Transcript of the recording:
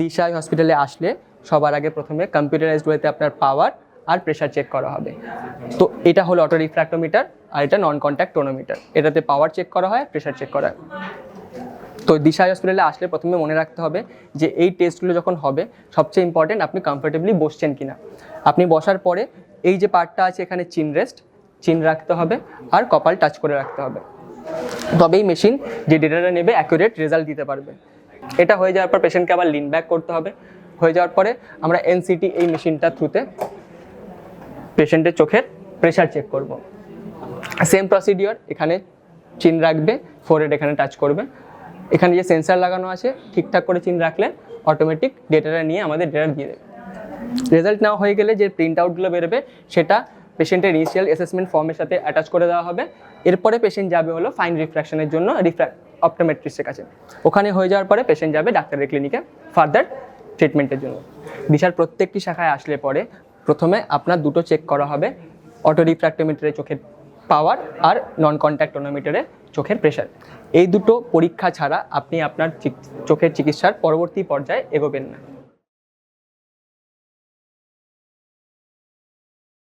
দিশাই হসপিটালে আসলে সবার আগে প্রথমে কম্পিউটারাইজড ওয়েতে আপনার পাওয়ার আর প্রেশার চেক করা হবে। তো এটা হলো অটো রিফ্র্যাক্টোমিটার আর এটা নন কন্ট্যাক্ট টোনোমিটার এটাতে পাওয়ার চেক করা হয় প্রেশার চেক করা হয়। তো দিশাই হসপিটালে আসলে প্রথমে মনে রাখতে হবে যে এই টেস্টগুলো যখন হবে, সবচেয়ে ইম্পর্টেন্ট আপনি কমফোর্টেবলি বসছেন কিনা। আপনি বসার পরে এই যে পার্টটা আছে এখানে চিন রেস্ট চিন রাখতে হবে আর কপাল টাচ করে রাখতে হবে। তবেই মেশিন যে ডেটাটা নেবে অ্যাকুরেট রেজাল্ট দিতে পারবে। এটা হয়ে যাওয়ার পর পেশেন্টকে আবার লিন ব্যাক করতে হবে। হয়ে যাওয়ার পরে আমরা এনসিটি এই মেশিনটার থ্রুতে পেশেন্টের চোখের প্রেশার চেক করব। সেম প্রসিডিওর এখানে চিন রাখবে ফোরেড এখানে টাচ করবে। এখানে যে সেন্সার লাগানো আছে, ঠিকঠাক করে চিন রাখলে অটোমেটিক ডেটাটা নিয়ে আমাদের ডেটা দিয়ে দেবে। রেজাল্ট নেওয়া হয়ে গেলে যে প্রিন্ট আউটগুলো বেরোবে, সেটা পেশেন্টের ইনিশিয়াল অ্যাসেসমেন্ট ফর্মের সাথে অ্যাটাচ করে দেওয়া হবে। এরপরে পেশেন্ট যাবে হলো ফাইন রিফ্র্যাকশনের জন্য রিফ্র্যাক্ট অপটোমেট্রিস্টের কাছে। ওখানে হয়ে যাওয়ার পরে পেশেন্ট যাবে ডাক্তারের ক্লিনিকে ফার্দার ট্রিটমেন্টের জন্য। দিশার প্রত্যেকটি শাখায় আসলে পরে প্রথমে আপনার দুটো চেক করা হবে অটো রিফ্র্যাক্টোমিটারে চোখের পাওয়ার আর নন কন্ট্যাক্ট টোনোমিটারে চোখের প্রেশার এই দুটো পরীক্ষা ছাড়া আপনি আপনার চোখের চিকিৎসার পরবর্তী পর্যায়ে এগোবেন না।